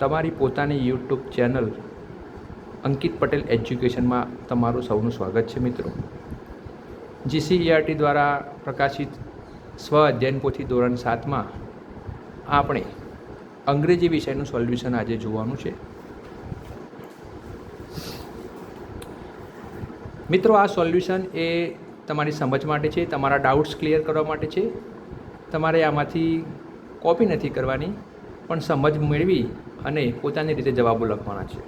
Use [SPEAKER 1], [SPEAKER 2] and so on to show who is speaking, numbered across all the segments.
[SPEAKER 1] તમારી પોતાની YouTube channel અંકિત પટેલ એજ્યુકેશનમાં તમારું સૌનું સ્વાગત છે, મિત્રો. જીસીઈઆરટી દ્વારા પ્રકાશિત સ્વ અધ્યયન પોથી ધોરણ સાતમાં આપણે અંગ્રેજી વિષયનું સોલ્યુશન આજે જોવાનું છે. મિત્રો, આ સોલ્યુશન એ તમારી સમજ માટે છે, તમારા ડાઉટ્સ ક્લિયર કરવા માટે છે. તમારે આમાંથી કોપી નથી કરવાની, પણ સમજ મેળવી અને પોતાની રીતે જવાબો લખવાના છે.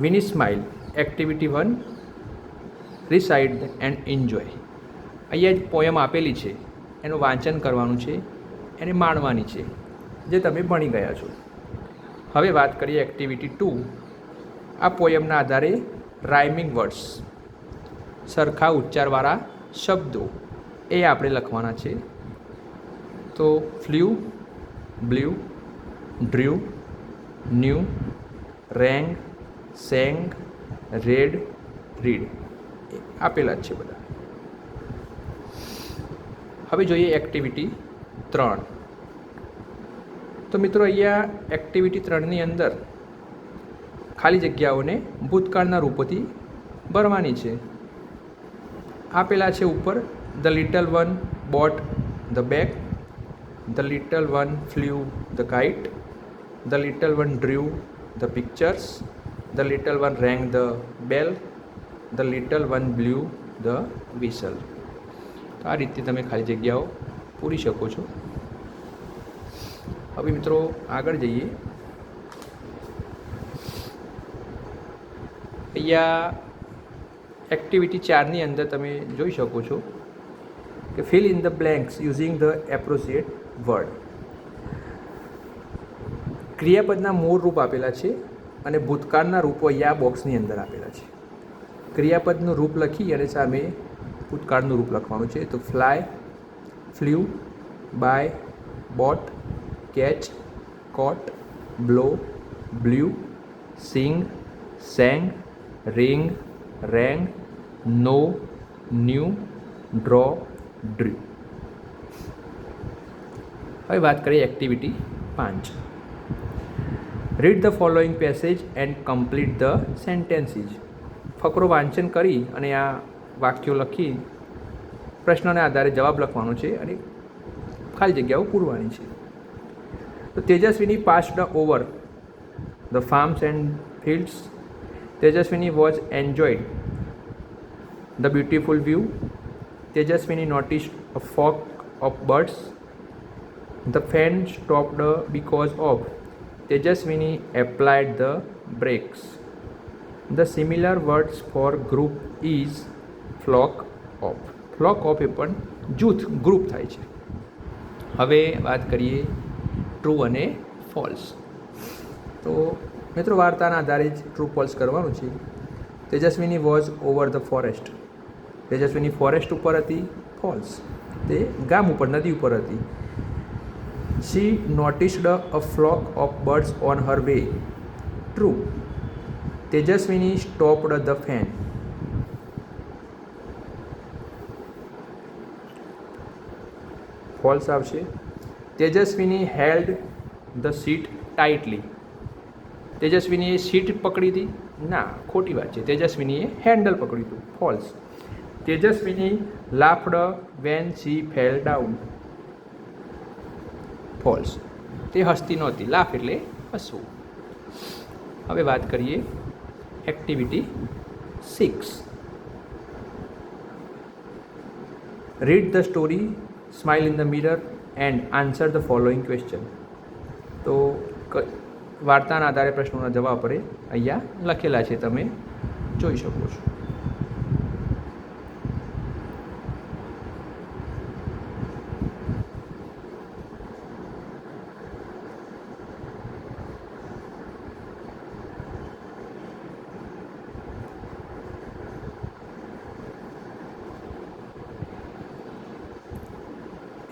[SPEAKER 1] Vini smile activity one recite and enjoy અહીંયા જ પોયમ આપેલી છે. એનું વાંચન કરવાનું છે. એને માણવાની છે. જે તમે ભણી ગયા છો. હવે વાત કરીએ એક્ટિવિટી ટુ આ પોયમના આધારે રાઇમિંગ વર્ડ્સ સરખા ઉચ્ચારવાળા શબ્દો, એ આપણે લખવાના છે. તો flew blew drew knew, rang, sang, read, read. આપેલા જ છે બધા. હવે જોઈએ એક્ટિવિટી ત્રણ. તો મિત્રો અહીંયા એક્ટિવિટી ત્રણની અંદર ખાલી જગ્યાઓને ભૂતકાળના રૂપોથી ભરવાની છે. આપેલા છે ઉપર the little one bought the bag, the little one flew the kite the little one drew the pictures the little one rang the bell. The little one blew the whistle તો આ રીતે તમે ખાલી જગ્યાઓ પૂરી શકો છો. હવે મિત્રો આગળ જઈએ. અહીંયા એક્ટિવિટી ચારની અંદર તમે જોઈ શકો છો કે fill in the blanks using the appropriate word ક્રિયાપદના મૂળ રૂપ આપેલા છે અને ભૂતકાળના રૂપો અહીંયા બોક્સની અંદર આપેલા છે. ક્રિયાપદનું રૂપ લખી અને સામે ભૂતકાળનું રૂપ લખવાનું છે. તો fly flew buy bought catch caught blow blew sing sang ring rang know knew draw drew હવે વાત કરીએ એક્ટિવિટી પાંચ. Read the following passage and complete the sentences ફકરો વાંચન કરી અને આ વાક્યો લખી પ્રશ્નને આધારે જવાબ લખવાનો છે અને ખાલી જગ્યાઓ પૂરવાની છે. તો Tejaswini the over the farms and fields Tejaswini was enjoyed the beautiful view Tejaswini notice a flock of birds the fan stopped because of Tejaswini applied the brakes the similar words for group is flock of flock of એ પણ જૂથ group થાય છે. હવે વાત કરીએ true અને false તો મિત્રો, વાર્તાના આધારે જ ટ્રુ ફોલ્સ કરવાનું છે. Tejaswini was over the forest Tejaswini forest ઉપર હતી ફોલ્સ તે ગામ ઉપર, નદી ઉપર હતી. She noticed a flock of birds on her way true Tejaswini stopped the fan false આવશે. Tejaswini held the seat tightly તેજસ્વીનીએ seat પકડી હતી. ના, ખોટી વાત છે. તેજસ્વીનીએ હેન્ડલ પકડ્યું હતું. False Tejaswini laughed when she fell down false તે હસતી નહોતી લાફ એટલે હસવું. હવે વાત કરીએ activity six read the story smile in the mirror and answer the following question તો વાર્તાના આધારે પ્રશ્નોના જવાબ આપણે અહીંયા લખેલા છે, તમે જોઈ શકો છો.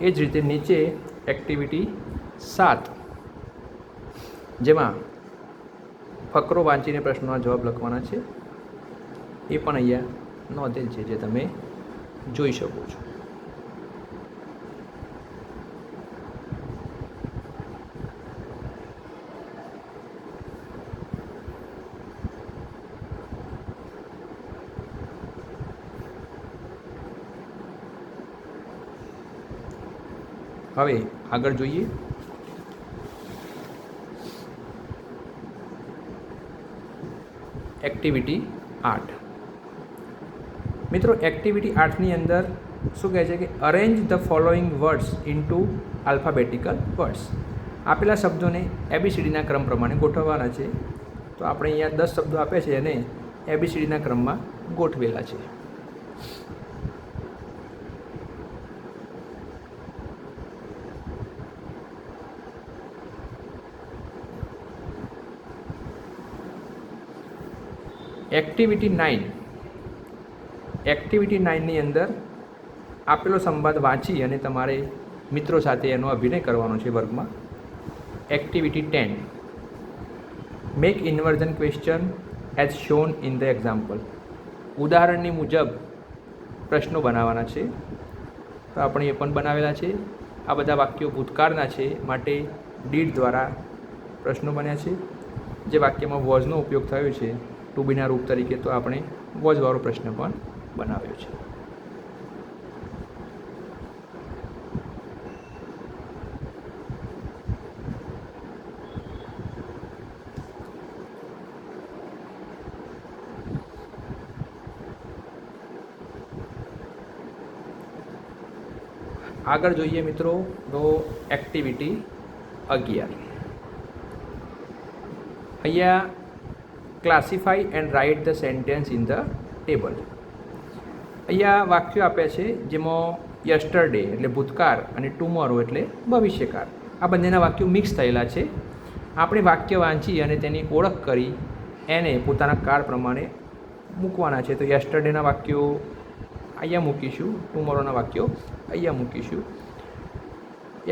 [SPEAKER 1] એ જ રીતે નીચે એક્ટિવિટી સાત. જેમાં ફકરો વાંચીને પ્રશ્નોના જવાબ લખવાના છે. એ પણ અહીંયા નોંધેલ છે જે તમે જોઈ શકો છો. હવે આગળ જોઈએ. એક્ટિવિટી આઠ મિત્રો એક્ટિવિટી આઠની અંદર શું કહે છે કે arrange the following words into alphabetical words આપેલા શબ્દોને એબીસીડીના ક્રમ પ્રમાણે ગોઠવવાના છે. તો આપણે અહીંયા દસ શબ્દો આપે છે અને એબીસીડીના ક્રમમાં ગોઠવેલા છે. એક્ટિવિટી નાઇન એક્ટિવિટી નાઇનની અંદર આપેલો સંવાદ વાંચી અને તમારે મિત્રો સાથે એનો અભિનય કરવાનો છે વર્ગમાં. Activity ten make inversion question as shown in the example ઉદાહરણની મુજબ પ્રશ્નો બનાવવાના છે. તો આપણે એ પણ બનાવેલા છે. આ બધા વાક્યો ભૂતકાળના છે માટે ડીડ દ્વારા પ્રશ્નો બન્યા છે. જે વાક્યમાં વોઝનો ઉપયોગ થયો છે. ટુ બીના રૂપ તરીકે તો આપણે વોજવાળો પ્રશ્ન પણ બનાવ્યો છે. આગળ જોઈએ મિત્રો તો એક્ટિવિટી અગિયાર. અહીંયા classify and write the sentence in the table અહીંયા વાક્યો આપ્યા છે, જેમાં યસ્ટરડે એટલે ભૂતકાળ અને ટુમોરો એટલે ભવિષ્યકાળ. આ બંનેના વાક્યો મિક્સ થયેલા છે. આપણે વાક્ય વાંચી અને તેની ઓળખ કરી, એને પોતાના કાળ પ્રમાણે મૂકવાના છે. તો યસ્ટરડેના વાક્યો અહીંયા મૂકીશું ટુમોરોના વાક્યો અહીંયા મૂકીશું.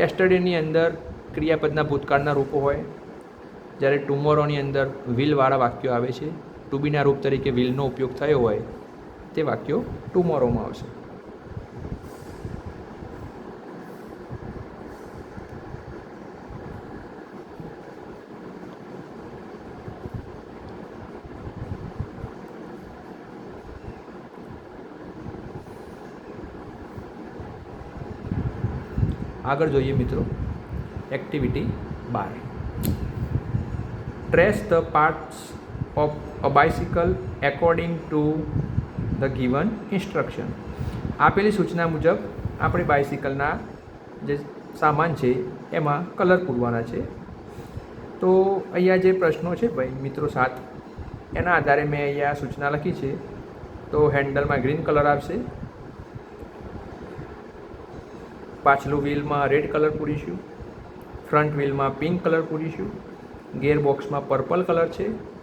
[SPEAKER 1] યસ્ટરડેની અંદર ક્રિયાપદના ભૂતકાળના રૂપો હોય જ્યારે ટુમોરોની અંદર વિલવાળા વાક્યો આવે છે ટુ રૂપ તરીકે વિલનો ઉપયોગ થયો હોય, તે વાક્યો ટુમોરોમાં આવશે. આગળ જોઈએ મિત્રો activity bar. Trace the parts of a bicycle according to the given instruction આપેલી સૂચના મુજબ, આપણે બાઇસિકલના જે સામાન છે, એમાં કલર પૂરવાના છે. તો અહીંયા જે પ્રશ્નો છે ભાઈ, મિત્રો સાત, એના આધારે મેં અહીંયા સૂચના લખી છે. તો હેન્ડલમાં ગ્રીન કલર આવશે. પાછલું વ્હીલમાં રેડ કલર પૂરીશું. ફ્રન્ટ વ્હીલમાં પિંક કલર પૂરીશું. ગેર બોક્સમાં પર્પલ કલર છે.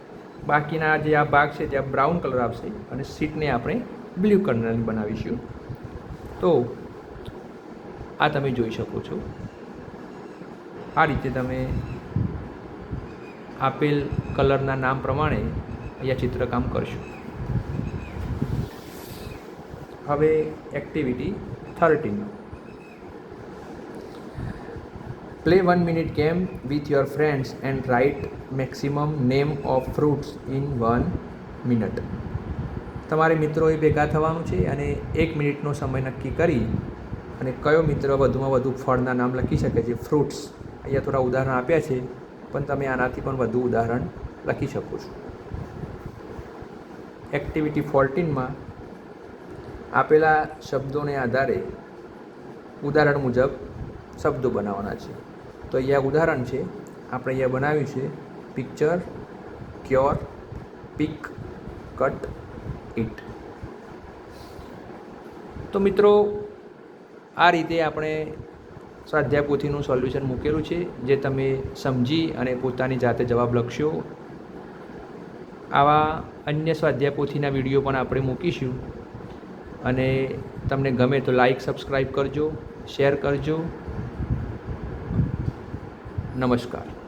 [SPEAKER 1] બાકીના જે આ ભાગ છે ત્યાં બ્રાઉન કલર આવશે અને સીટને આપણે બ્લુ કલરની બનાવીશું. તો આ તમે જોઈ શકો છો. આ રીતે તમે આપેલ કલરના નામ પ્રમાણે અહીંયા ચિત્રકામ કરશો. હવે activity thirteen play one minute game with your friends and write maximum name of fruits in one minute તમારે મિત્રોએ ભેગા થવાનું છે અને એક મિનિટનો સમય નક્કી કરી અને કયો મિત્ર વધુમાં વધુ ફળના નામ લખી શકે છે? ફ્રૂટ્સ અહીંયા થોડા ઉદાહરણ આપ્યા છે, પણ તમે આનાથી પણ વધુ ઉદાહરણ લખી શકો છો. એક્ટિવિટી ફોર્ટીનમાં આપેલા શબ્દોને આધારે ઉદાહરણ મુજબ શબ્દો બનાવવાના છે. તો અહીંયા ઉદાહરણ છે. આપણે અહીંયા બનાવ્યું છે. Picture cure pick cut it તો મિત્રો, આ રીતે આપણે સ્વાધ્યાય પોથીનું સોલ્યુશન મૂકેલું છે, જે તમે સમજી અને પોતાની જાતે જવાબ લખશો. આવા અન્ય સ્વાધ્યાય પોથીના વીડિયો પણ આપણે મૂકીશું. અને તમને ગમે તો લાઈક સબસ્ક્રાઈબ કરજો શેર કરજો. નમસ્કાર.